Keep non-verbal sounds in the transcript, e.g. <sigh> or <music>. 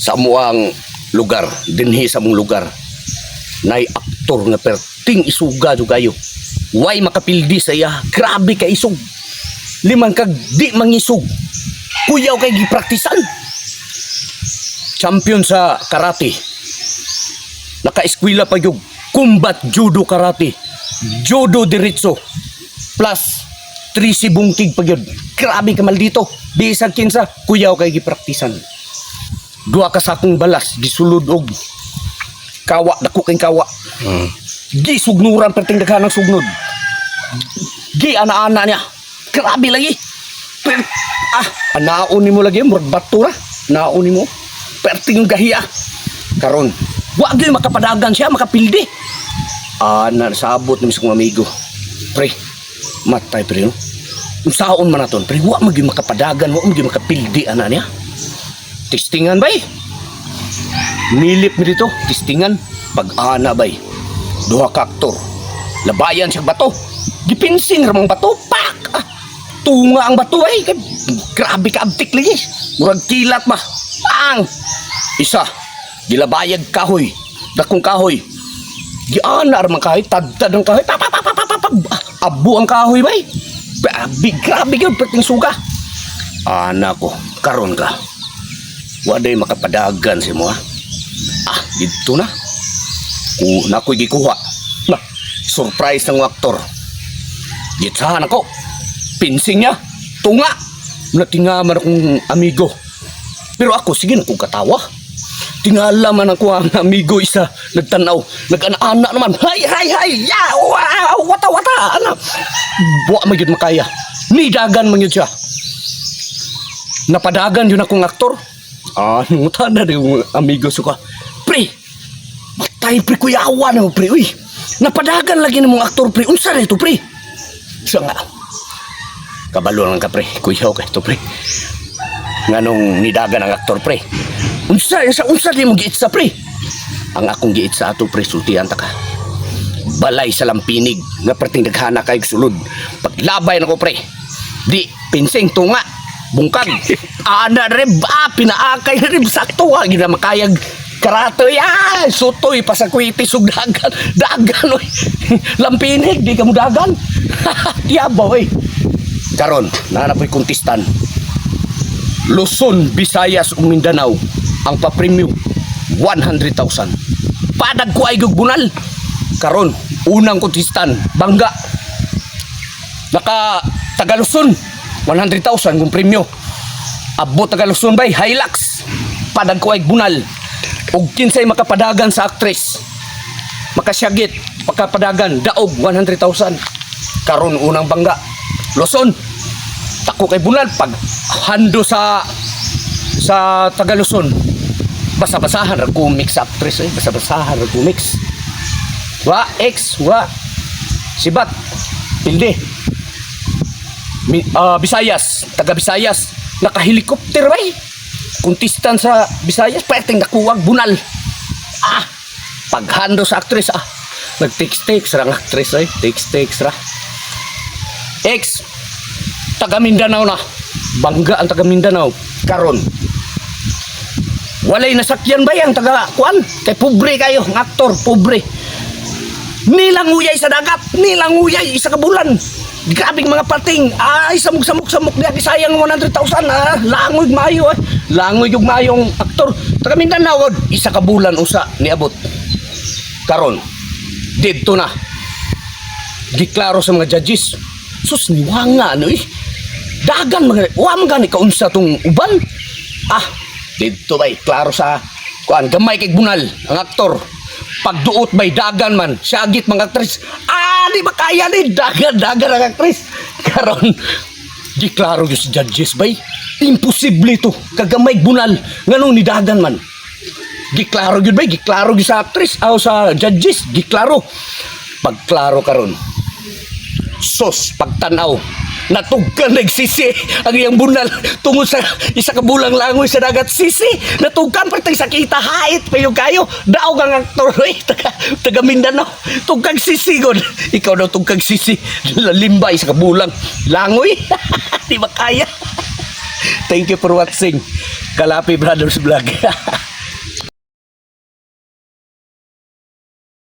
sa amuang lugar, dinhi sa mong lugar. Nay aktor nga perting isuga jud kayo. Way makapildi sa. Grabe ka isog. Liman kag di mangisog. Kuyaw kay gipraktisan. Champion sa karate. Naka-eskwela pa yung combat judo karate. Judo diretso. Plus, trisi bungkig pa yun. Grabe ka maldito. Bisag kinsa, kuyaw kay gipraktisan. Dua ka sakong balas, gisulod og kawa, dako kay kawa. Gi sugnuran perting daghan ng sugnod. Gi ana-ana niya. Grabe lagi. Per, ah, anaon ni mo lagi, murag bato na. Naon ni mo. Perting gahiya. Karon, wa gyud makapadagan siya, makapildi. Ah, nasabot ni mismo amigo. Pre, matay pre no. Kung saon man naton, pre, wa magyud makapadagan, wa magyud makapildi ana niya. Testingan bay. Nilip mi dito, testingan pag-ana bay. Duha ka aktor. Labayan siya bato. Gipinsing ramang bato, pak! Ah, tunga ang bato ay. Grabe ka abtik lagi. Murag kilat ba? Pang! Isa, gilabayag kahoy. Dakong kahoy. Giana ramang kahoy, tadtad ang kahoy. Pa, pa, pa, pa, pa, pa, pa. Abo ang kahoy bay. Grabe, grabe yun, perting suga. Ana ko, karon ka. Waday makapadagan si mo. Ah, dito na. Ku na ko'y gikuha. Na, surprise ng aktor. Gitsahan ako. Pinsing niya. Tunga. Natingaman akong amigo. Pero ako, sige na kong katawa. Tingala man ako ang amigo isa. Nagtanaw. Nag-ana naman. Hay, hay, hay. Ya, wow, wata, wata. Ana. Buwa magyud makaya. Nidagan man yun siya. Napadagan yun akong aktor. Ah, nung tanda na yung amigo suka. Pre, matay pre kuyawa na mo pre. Uy, napadagan lagi ng mga aktor pre. Unsa na ito pre? Siya nga. Kabalo lang ka pre. Kuyaw ka ito pre. Nga nung nidagan ang aktor pre. Unsa, unsa, unsa di mo giitsa pre? Ang akong giitsa ato pre, sultihan ta ka. Balay sa lampinig nga perting daghana kay sulod. Paglabay na ko pre. Di, pinsing tunga. Bungkag. Ana rin ba? Pinaakay rin. Sakto ha. Gina makayag karato ya. Sutoy pa sa kwiti sug dagan. Dagan oy. <laughs> Lampinig. Di ka mo dagan. <laughs> Yabaw oy. Karon, nanapoy kontistan. Luzon, Visayas ug Mindanao ang pa-premium 100,000. Padag ko ay gugbunal. Karon, unang kontistan, bangga. Naka Tagaluson 100,000 kung premyo. Abot Tagaluson bay Hilux. Padag ko ay bunal. ug kinsay makapadagan sa aktres. Makasyagit, makapadagan daog 100,000. Karon unang bangga. Luzon. Tako kay bunal pag hando sa sa Tagaluson. Basa-basahan ra ko mix actress eh. Basa-basahan ra ko mix. Wa ex wa sibat pilde Ah, Visayas, taga Visayas, naka-helicopter bay. Kuntistan sa Visayas, perting nakuwag bunal. Ah, paghando sa actress ah. Nag-text-text ra actress ay, text-text ra. Ex, taga Mindanao na. Bangga ang taga Mindanao. Karon. Walay nasakyan ba ang taga kuan? Kay pobre kayo, ng aktor, pobre. Nilanguyay sa dagat, nilanguyay isa ka bulan. Grabing mga pating. Ay, samok-samok-samok niya. Sayang 100,000 ah. Langoy mayo eh. Langoy yung mayong aktor. Taga Mindanao, isa ka bulan usa niabot. Karon, dito na. Giklaro sa mga judges. Sus, niwanga ano eh. Dagan mga, wa man gani kaunsa tong uban. Ah, dito bay, klaro sa, kuan, gamay kay bunal, ang aktor. Pagduot bay dagan man, syagit mga aktris. Ah, di ba kaya ni dagan dagan ang aktris. Karon, di klaro yung si judges bay. Imposible to, kagamay bunal, nganong ni dagan man. Giklaro gyud bay, giklaro gyud sa aktris aw sa judges, giklaro. Pagklaro karon. Sos pagtanaw natugkan nagsisi. Ang iyang bunal tungod sa isa ka bulang langoy sa dagat. Sisi natugkan pertay sa kita hait payo kayo. Daog ang aktor eh, <laughs> taga, taga Mindanao. Tugkag sisi god ikaw daw tugkag sisi. Limbay sa kabulang langoy. <laughs> Di ba kaya? Thank you for watching. Kalapi Brothers Vlog. <laughs>